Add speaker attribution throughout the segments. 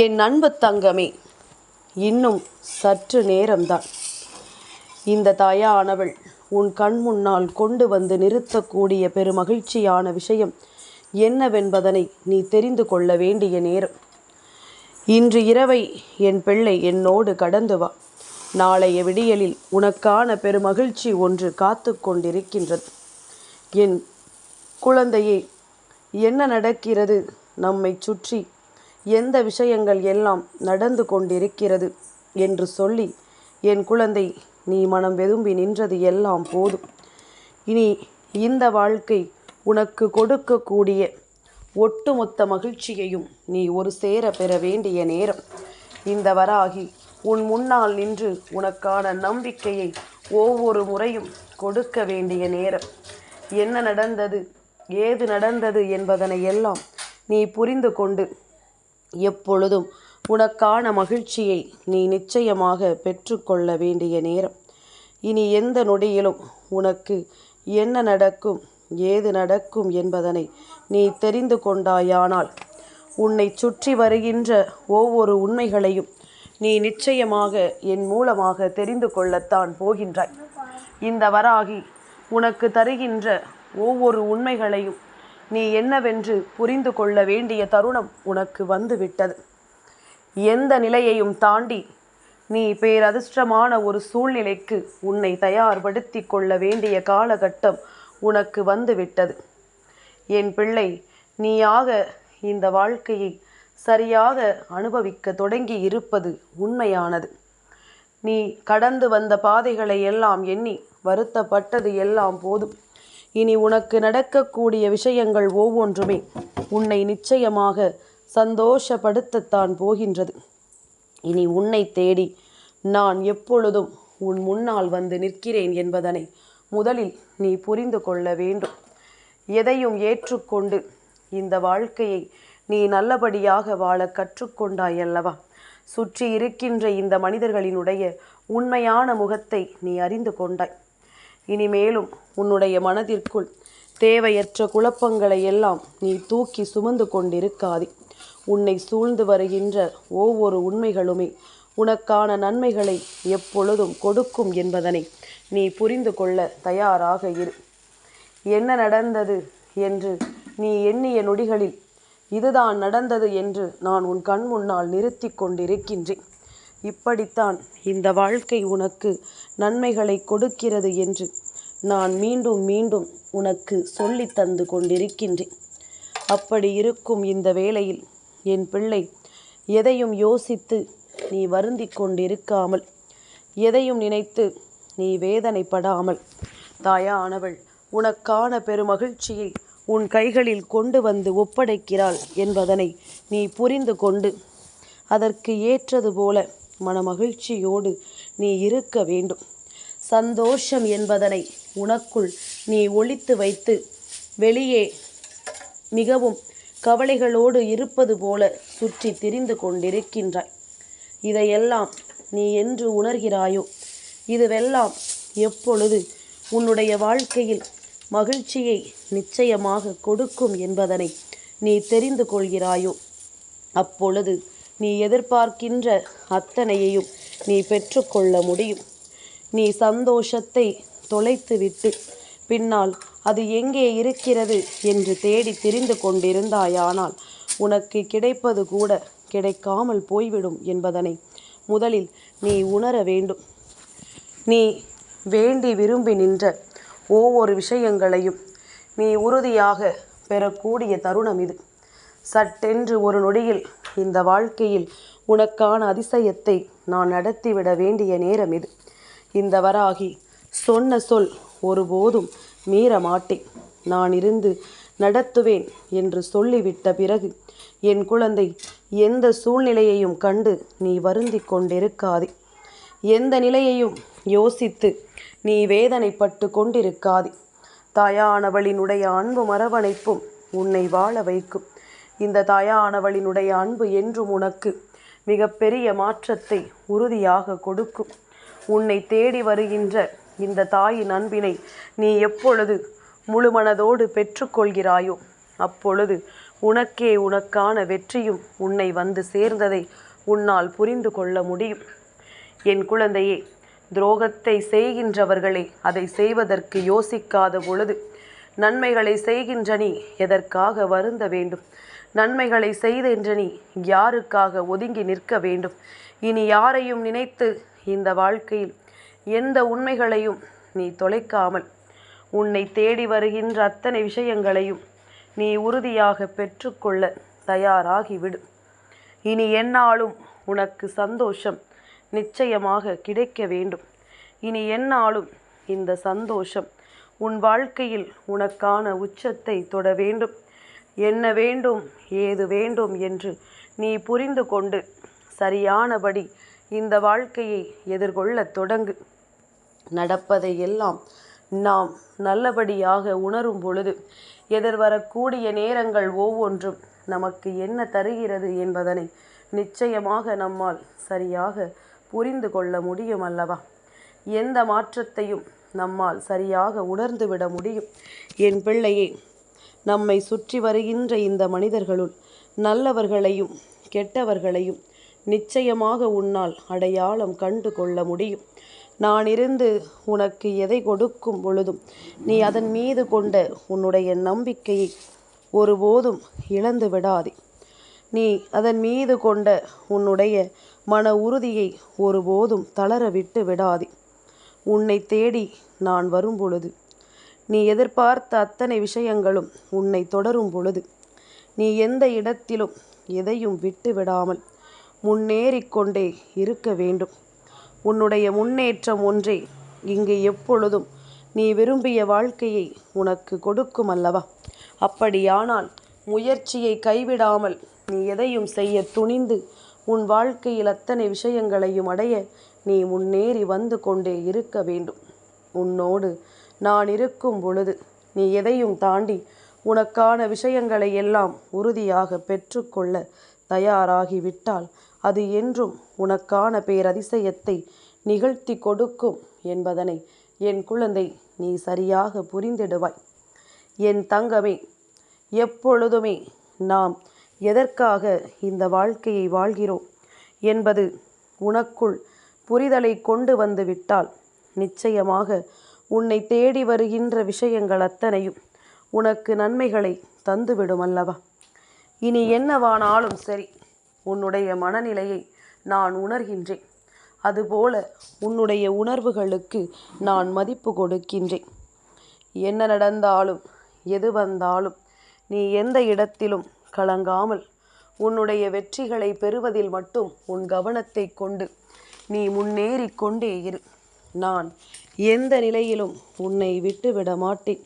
Speaker 1: என் அன்பு தங்கமே இன்னும் சற்று நேரம்தான். இந்த தாயானவள் உன் கண் முன்னால் கொண்டு வந்து நிறுத்தக்கூடிய பெருமகிழ்ச்சியான விஷயம் என்னவென்பதனை நீ தெரிந்து கொள்ள வேண்டிய நேரம். இன்று இரவை என் பிள்ளை என்னோடு கடந்து வா. நாளைய விடியலில் உனக்கான பெருமகிழ்ச்சி ஒன்று காத்து கொண்டிருக்கின்றது. என் குழந்தையே என்ன நடக்கிறது நம்மை சுற்றி? எந்த விஷயங்கள் எல்லாம் நடந்து கொண்டிருக்கிறது என்று சொல்லி என் குழந்தை நீ மனம் வெதும்பி நின்றது எல்லாம் போதும். இனி இந்த வாழ்க்கை உனக்கு கொடுக்கக்கூடிய ஒட்டுமொத்த மகிழ்ச்சியையும் நீ ஒரு சேர பெற வேண்டிய நேரம். இந்த வராகி உன் முன்னால் நின்று உனக்கான நம்பிக்கையை ஒவ்வொரு முறையும் கொடுக்க வேண்டிய நேரம். என்ன நடந்தது ஏது நடந்தது என்பதனை எல்லாம் நீ புரிந்து கொண்டு எப்பொழுதும் உனக்கான மகிழ்ச்சியை நீ நிச்சயமாக பெற்றுக்கொள்ள வேண்டிய நேரம். இனி எந்த நொடியிலும் உனக்கு என்ன நடக்கும் ஏது நடக்கும் என்பதனை நீ தெரிந்து கொண்டாயானால் உன்னை சுற்றி வருகின்ற ஒவ்வொரு உண்மைகளையும் நீ நிச்சயமாக என் மூலமாக தெரிந்து கொள்ளத்தான் போகின்றாய். இந்த வராகி உனக்கு தருகின்ற ஒவ்வொரு உண்மைகளையும் நீ என்னவென்று புரிந்து கொள்ள வேண்டிய தருணம் உனக்கு வந்துவிட்டது. எந்த நிலையையும் தாண்டி நீ பேரதிர்ஷ்டமான ஒரு சூழ்நிலைக்கு உன்னை தயார்படுத்தி கொள்ள வேண்டிய காலகட்டம் உனக்கு வந்துவிட்டது. என் பிள்ளை நீயாக இந்த வாழ்க்கையை சரியாக அனுபவிக்க தொடங்கி இருப்பது உண்மையானது. நீ கடந்து வந்த பாதைகளை எல்லாம் எண்ணி வருத்தப்பட்டது எல்லாம் போதும். இனி உனக்கு நடக்கக்கூடிய விஷயங்கள் ஒவ்வொன்றுமே உன்னை நிச்சயமாக சந்தோஷப்படுத்தத்தான் போகின்றது. இனி உன்னை தேடி நான் எப்பொழுதும் உன் முன்னால் வந்து நிற்கிறேன் என்பதனை முதலில் நீ புரிந்து கொள்ள வேண்டும். எதையும் ஏற்றுக்கொண்டு இந்த வாழ்க்கையை நீ நல்லபடியாக வாழ கற்றுக்கொண்டாய் அல்லவா? சுற்றி இருக்கின்ற இந்த மனிதர்களினுடைய உண்மையான முகத்தை நீ அறிந்து கொண்டாய். இனிமேலும் உன்னுடைய மனதிற்குள் தேவையற்ற குழப்பங்களை எல்லாம் நீ தூக்கி சுமந்து கொண்டிருக்காதே. உன்னை சூழ்ந்து வருகின்ற ஒவ்வொரு உண்மைகளுமே உனக்கான நன்மைகளை எப்பொழுதும் கொடுக்கும் என்பதனை நீ புரிந்து கொள்ள தயாராக இரு. என்ன நடந்தது என்று நீ எண்ணிய நொடிகளில் இதுதான் நடந்தது என்று நான் உன் கண் முன்னால் நிறுத்தி கொண்டிருக்கின்றேன். இப்படித்தான் இந்த வாழ்க்கை உனக்கு நன்மைகளை கொடுக்கிறது என்று நான் மீண்டும் மீண்டும் உனக்கு சொல்லி தந்து கொண்டிருக்கின்றேன். அப்படி இருக்கும் இந்த வேளையில் என் பிள்ளை எதையும் யோசித்து நீ வருந்தி கொண்டிருக்காமல் எதையும் நினைத்து நீ வேதனைப்படாமல் தாயானவள் உனக்கான பெருமகிழ்ச்சியை உன் கைகளில் கொண்டு வந்து ஒப்படைக்கிறாள் என்பதனை நீ புரிந்து கொண்டு அதற்கு ஏற்றது போல மனமகிழ்ச்சியோடு நீ இருக்க வேண்டும். சந்தோஷம் என்பதனை உனக்குள் நீ ஒழித்து வைத்து வெளியே மிகவும் கவலைகளோடு இருப்பது போல சுற்றி திரிந்து கொண்டிருக்கின்றாய். இதையெல்லாம் நீ என்று உணர்கிறாயோ? இதுவெல்லாம் எப்பொழுது உன்னுடைய வாழ்க்கையில் மகிழ்ச்சியை நிச்சயமாக கொடுக்கும் என்பதனை நீ தெரிந்து கொள்கிறாயோ? அப்பொழுது நீ எதிர்பார்க்கின்ற அத்தனையையும் நீ பெற்றுக்கொள்ள முடியும். நீ சந்தோஷத்தை தொலைத்துவிட்டு பின்னால் அது எங்கே இருக்கிறது என்று தேடி தெரிந்து கொண்டிருந்தாயானால் உனக்கு கிடைப்பது கூட கிடைக்காமல் போய்விடும் என்பதனை முதலில் நீ உணர வேண்டும். நீ வேண்டி விரும்பி நின்ற ஒவ்வொரு விஷயங்களையும் நீ உறுதியாக பெறக்கூடிய தருணம் இது. சட்டென்று ஒரு நொடியில் இந்த வாழ்க்கையில் உனக்கான அதிசயத்தை நான் நடத்திவிட வேண்டிய நேரம் இது. இந்த வராகி சொன்ன சொல் ஒருபோதும் மீற மாட்டேன் நான் இருந்து நடத்துவேன் என்று சொல்லிவிட்ட பிறகு என் குழந்தை எந்த சூழ்நிலையையும் கண்டு நீ வருந்தி கொண்டிருக்காதே. எந்த நிலையையும் யோசித்து நீ வேதனைப்பட்டு கொண்டிருக்காதே. தாயானவளினுடைய அன்பு மரவணைப்பும் உன்னை வாழ வைக்கும். இந்த தாயானவளினுடைய அன்பு என்றும் உனக்கு மிகப்பெரிய மாற்றத்தை உறுதியாக கொடுக்கும். உன்னை தேடி வருகின்ற இந்த தாயின் அன்பினை நீ எப்பொழுது முழுமனதோடு பெற்றுக்கொள்கிறாயோ அப்பொழுது உனக்கே உனக்கான வெற்றியும் உன்னை வந்து சேர்ந்ததை உன்னால் புரிந்து கொள்ள முடியும். என் குழந்தையே துரோகத்தை செய்கின்றவர்களே அதை செய்வதற்கு யோசிக்காத பொழுது நன்மைகளை செய்கின்ற நீ எதற்காக வருந்த வேண்டும்? நன்மைகளை செய்தென்று நீ யாருக்காக ஒதுங்கி நிற்க வேண்டும்? இனி யாரையும் நினைத்து இந்த வாழ்க்கையில் எந்த உண்மைகளையும் நீ தொலைக்காமல் உன்னை தேடி வருகின்ற அத்தனை விஷயங்களையும் நீ உறுதியாக பெற்றுக்கொள்ள தயாராகிவிடு. இனி என்னாலும் உனக்கு சந்தோஷம் நிச்சயமாக கிடைக்க வேண்டும். இனி என்னாலும் இந்த சந்தோஷம் உன் வாழ்க்கையில் உனக்கான உச்சத்தை தொட வேண்டும். என்ன வேண்டும் ஏது வேண்டும் என்று நீ புரிந்து கொண்டு சரியானபடி இந்த வாழ்க்கையை எதிர்கொள்ளத் தொடங்கு. நடப்பதை எல்லாம் நாம் நல்லபடியாக உணரும் பொழுது எதிர்வரக்கூடிய நேரங்கள் ஒவ்வொன்றும் நமக்கு என்ன தருகிறது என்பதனை நிச்சயமாக நம்மால் சரியாக புரிந்து கொள்ள முடியும் அல்லவா? எந்த மாற்றத்தையும் நம்மால் சரியாக உணர்ந்துவிட முடியும். என் பிள்ளையே நம்மை சுற்றி வருகின்ற இந்த மனிதர்களுள் நல்லவர்களையும் கெட்டவர்களையும் நிச்சயமாக உன்னால் அடையாளம் கண்டு கொள்ள முடியும். நான் இருந்து உனக்கு எதை கொடுக்கும் பொழுதும் நீ அதன் மீது கொண்ட உன்னுடைய நம்பிக்கையை ஒருபோதும் இழந்து விடாதே. நீ அதன் மீது கொண்ட உன்னுடைய மன உறுதியை ஒருபோதும் தளர விட்டு விடாதே. உன்னை தேடி நான் வரும் பொழுது நீ எதிர்பார்த்த அத்தனை விஷயங்களும் உன்னை தொடரும் பொழுது. நீ எந்த இடத்திலும் எதையும் விட்டு விடாமல் முன்னேறிக்கொண்டே இருக்க வேண்டும். உன்னுடைய முன்னேற்றம் ஒன்றே இங்கு எப்பொழுதும் நீ விரும்பிய வாழ்க்கையை உனக்கு கொடுக்கும் அல்லவா? அப்படியானால் முயற்சியை கைவிடாமல் நீ எதையும் செய்ய துணிந்து உன் வாழ்க்கையில் அத்தனை விஷயங்களையும் அடைய நீ முன்னேறி வந்து கொண்டே இருக்க வேண்டும். உன்னோடு நான் இருக்கும் பொழுது நீ எதையும் தாண்டி உனக்கான விஷயங்களை எல்லாம் உறுதியாக பெற்றுக்கொள்ள தயாராகிவிட்டால் அது என்றும் உனக்கான பேரதிசயத்தை நிகழ்த்தி கொடுக்கும் என்பதனை என் குழந்தை நீ சரியாக புரிந்திடுவாய். என் தங்கமே எப்பொழுதுமே நாம் எதற்காக இந்த வாழ்க்கையை வாழ்கிறோம் என்பது உனக்குள் புரிதலை கொண்டு வந்து விட்டால் நிச்சயமாக உன்னை தேடி வருகின்ற விஷயங்கள் அத்தனையும் உனக்கு நன்மைகளை தந்துவிடும் அல்லவா? இனி என்னவானாலும் சரி உன்னுடைய மனநிலையை நான் உணர்கின்றேன். அதுபோல உன்னுடைய உணர்வுகளுக்கு நான் மதிப்பு கொடுக்கின்றேன். என்ன நடந்தாலும் எது வந்தாலும் நீ எந்த இடத்திலும் கலங்காமல் உன்னுடைய வெற்றிகளை பெறுவதில் மட்டும் உன் கவனத்தை கொண்டு நீ முன்னேறி கொண்டே இரு. நான் எந்த நிலையிலும் உன்னை விட்டு விட மாட்டேன்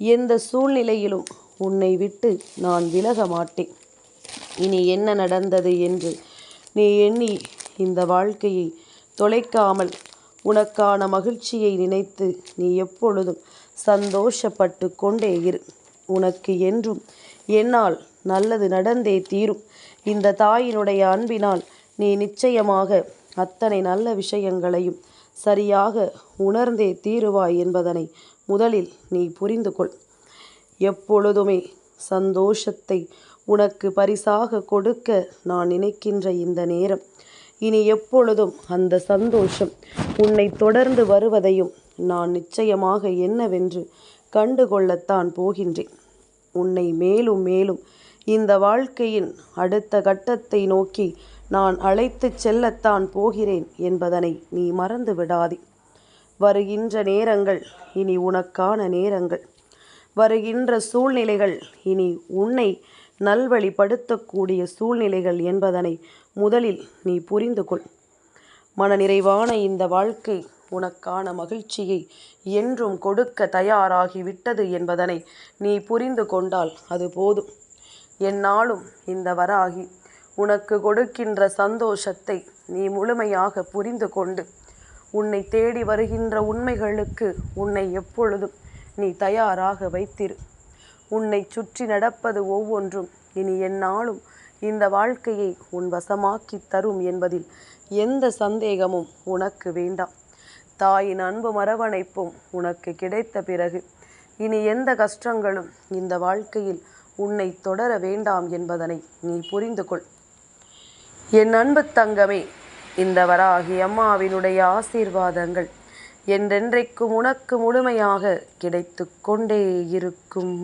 Speaker 1: எந்த சூழ்நிலையிலும் உன்னை விட்டு நான் விலக மாட்டேன். இனி என்ன நடந்தது என்று நீ எண்ணி இந்த வாழ்க்கையை தொலைக்காமல் உனக்கான மகிழ்ச்சியை நினைத்து நீ எப்பொழுதும் சந்தோஷப்பட்டு கொண்டே இரு. உனக்கு என்றும் என்னால் நல்லது நடந்தே தீரும். இந்த தாயினுடைய அன்பினால் நீ நிச்சயமாக அத்தனை நல்ல விஷயங்களையும் சரியாக உணர்ந்தே தீருவாய் என்பதனை முதலில் நீ புரிந்து கொள் எப்பொழுதுமே சந்தோஷத்தை உனக்கு பரிசாக கொடுக்க நான் நினைக்கின்ற இந்த நேரம். இனி எப்பொழுதும் அந்த சந்தோஷம் உன்னை தொடர்ந்து வருவதையும் நான் நிச்சயமாக என்னவென்று கண்டுகொள்ளத்தான் போகின்றேன். உன்னை மேலும் மேலும் இந்த வாழ்க்கையின் அடுத்த கட்டத்தை நோக்கி நான் அழைத்துச் செல்லத்தான் போகிறேன் என்பதனை நீ மறந்து விடாதே. வருகின்ற நேரங்கள் இனி உனக்கான நேரங்கள். வருகின்ற சூழ்நிலைகள் இனி உன்னை நல்வழிப்படுத்தக்கூடிய சூழ்நிலைகள் என்பதனை முதலில் நீ புரிந்து கொள் மனநிறைவான இந்த வாழ்க்கை உனக்கான மகிழ்ச்சியை என்றும் கொடுக்க தயாராகிவிட்டது என்பதனை நீ புரிந்து கொண்டால் அது போதும். என்னாலும் இந்த வராகி உனக்கு கொடுக்கின்ற சந்தோஷத்தை நீ முழுமையாக புரிந்து கொண்டு உன்னை தேடி வருகின்ற உண்மைகளுக்கு உன்னை எப்பொழுதும் நீ தயாராக வைத்திரு. உன்னை சுற்றி நடப்பது ஒவ்வொன்றும் இனி என்னாலும் இந்த வாழ்க்கையை உன் வசமாக்கி தரும் என்பதில் எந்த சந்தேகமும் உனக்கு வேண்டாம். தாயின் அன்பு மரவணைப்பும் உனக்கு கிடைத்த பிறகு இனி எந்த கஷ்டங்களும் இந்த வாழ்க்கையில் உன்னை தொடர வேண்டாம் என்பதனை நீ புரிந்து கொள் என் அன்பு தங்கமே இந்த வராகி அம்மாவினுடைய ஆசீர்வாதங்கள் என்றென்றைக்கும் உனக்கு முழுமையாக கிடைத்து கொண்டே இருக்கும்.